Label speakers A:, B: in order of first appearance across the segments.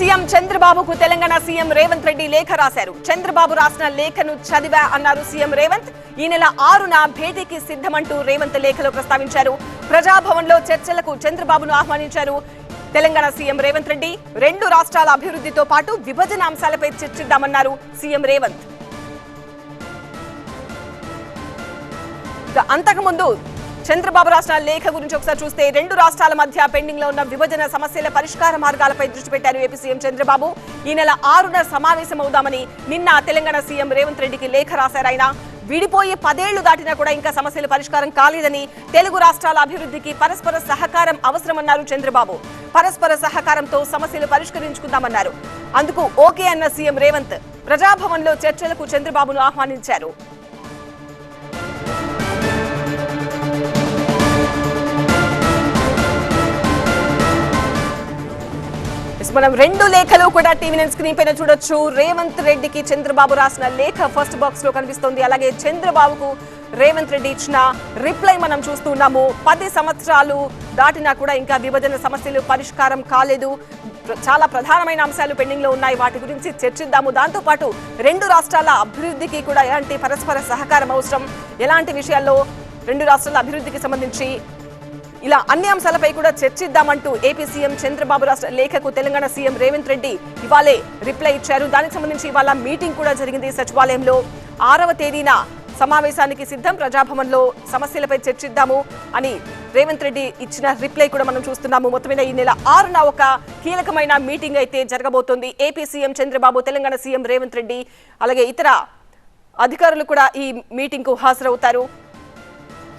A: CM చంద్రబాబుకు Telangana CM Revanth Reddy లేఖ రాశారు. చంద్రబాబు రాసిన లేఖను చదివా అన్నారు సీఎం రేవంత్. ఈ నెల ఆరున భేటీకి సిద్ధమంటూ రేవంత్ లేఖలో ప్రస్తావించారు. ప్రజాభవన్లో చర్చలకు చంద్రబాబును ఆహ్వానించారు తెలంగాణ సీఎం రేవంత్ రెడ్డి. రెండు రాష్ట్రాల అభివృద్ధితో పాటు విభజన అంశాలపై చర్చిద్దామన్నారు సీఎం రేవంత్. అంతకుముందు చంద్రబాబు రాష్ట్రాల లేఖ గురించి ఒకసారి చూస్తే రెండు రాష్ట్రాల మధ్య పెండింగ్లో ఉన్న విభజన సమస్యల పరిష్కార మార్గాలపై దృష్టి పెట్టారు ఏపీ సీఎం చంద్రబాబు. ఈ నెల ఆరున సమావేశమవుదామని నిన్న తెలంగాణ సీఎం రేవంత్ రెడ్డికి లేఖ రాశారు ఆయన. విడిపోయి పదేళ్ళు దాటినా కూడా ఇంకా సమస్యలు పరిష్కారం కాలేదని తెలుగు రాష్ట్రాల అభివృద్ధికి పరస్పర సహకారం అవసరమన్నారు చంద్రబాబు. పరస్పర సహకారంతో సమస్యలు పరిష్కరించుకుందామన్నారు. అందుకు ఓకే అన్న సీఎం రేవంత్ ప్రజాభవన్లో చర్చలకు చంద్రబాబును ఆహ్వానించారు. ఎస్, మనం రెండు లేఖలు కూడా టీవీ నైన్ స్క్రీన్ పైన చూడొచ్చు. రేవంత్ రెడ్డికి చంద్రబాబు రాసిన లేఖ ఫస్ట్ బాక్స్లో కనిపిస్తుంది. అలాగే చంద్రబాబుకు రేవంత్ రెడ్డి ఇచ్చిన రిప్లై మనం చూస్తున్నాము పది సంవత్సరాలు దాటినా కూడా ఇంకా విభజన సమస్యలు పరిష్కారం కాలేదు. చాలా ప్రధానమైన అంశాలు పెండింగ్లో ఉన్నాయి. వాటి గురించి చర్చిద్దాము. దాంతోపాటు రెండు రాష్ట్రాల అభివృద్ధికి కూడా ఎలాంటి పరస్పర సహకారం అవసరం? ఎలాంటి విషయాల్లో రెండు రాష్ట్రాల అభివృద్ధికి సంబంధించి ఇలా అన్ని అంశాలపై కూడా చర్చిద్దామంటూ A P C M Chandrababu రాష్ట్ర లేఖకు తెలంగాణ సీఎం రేవంత్ రెడ్డి ఇవాళే రిప్లై ఇచ్చారు. దానికి సంబంధించి ఇవాళ మీటింగ్ కూడా జరిగింది సచివాలయంలో. ఆరవ తేదీన సమావేశానికి సిద్ధం. ప్రజాభవన్లో సమస్యలపై చర్చిద్దాము అని రేవంత్ రెడ్డి ఇచ్చిన రిప్లై కూడా మనం చూస్తున్నాము. మొత్తం మీద ఈ నెల ఆరున ఒక కీలకమైన మీటింగ్ అయితే జరగబోతోంది. AP CM Chandrababu Telangana CM Revanth Reddy అలాగే ఇతర అధికారులు కూడా ఈ మీటింగ్కు హాజరవుతారు.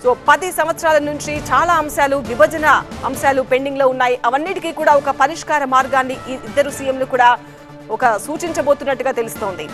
A: సో పది సంవత్సరాల నుంచి చాలా అంశాలు విభజన అంశాలు పెండింగ్లో ఉన్నాయి. అవన్నిటికీ కూడా ఒక పరిష్కార మార్గాన్ని ఈ ఇద్దరు సీఎంలు కూడా ఒక సూచించబోతున్నట్టుగా తెలుస్తోంది.